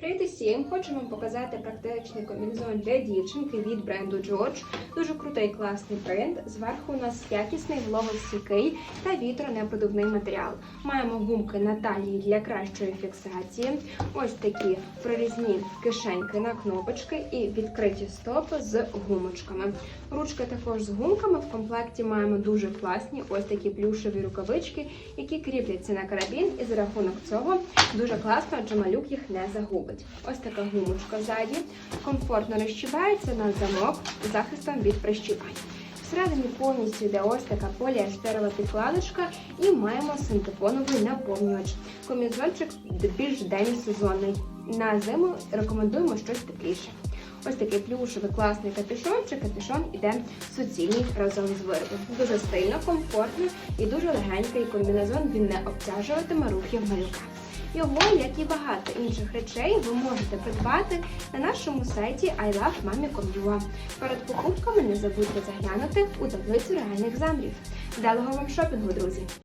Привіт усім! Хочу вам показати практичний комбінезон для дівчинки від бренду George. Дуже крутий класний принт. Зверху у нас якісний вологостійкий та вітронепродувний матеріал. Маємо гумки на талії для кращої фіксації. Ось такі прорізні кишеньки на кнопочки і відкриті стопи з гумочками. Ручки також з гумками. В комплекті маємо дуже класні ось такі плюшеві рукавички, які кріпляться на карабін, і за рахунок цього дуже класно, адже малюк їх не загубить. Ось така гумочка ззаді, комфортно розщібається на замок з захистом від прищіпань. Всередині повністю йде ось така поліестерова підкладочка і маємо синтепоновий наповнювач. Комізончик більш демісезонний. На зиму рекомендуємо щось тепліше. Ось такий плюшевий класний капюшончик. Капюшон іде суцільний разом з виробом. Дуже стильно, комфортно і дуже легенький комбінезон. Він не обтяжуватиме рухів малюка. Його, як і багато інших речей, ви можете придбати на нашому сайті ilovemami.com.ua. Перед покупками не забудьте заглянути у таблицю реальних замрів. Вдалого вам шопінгу, друзі!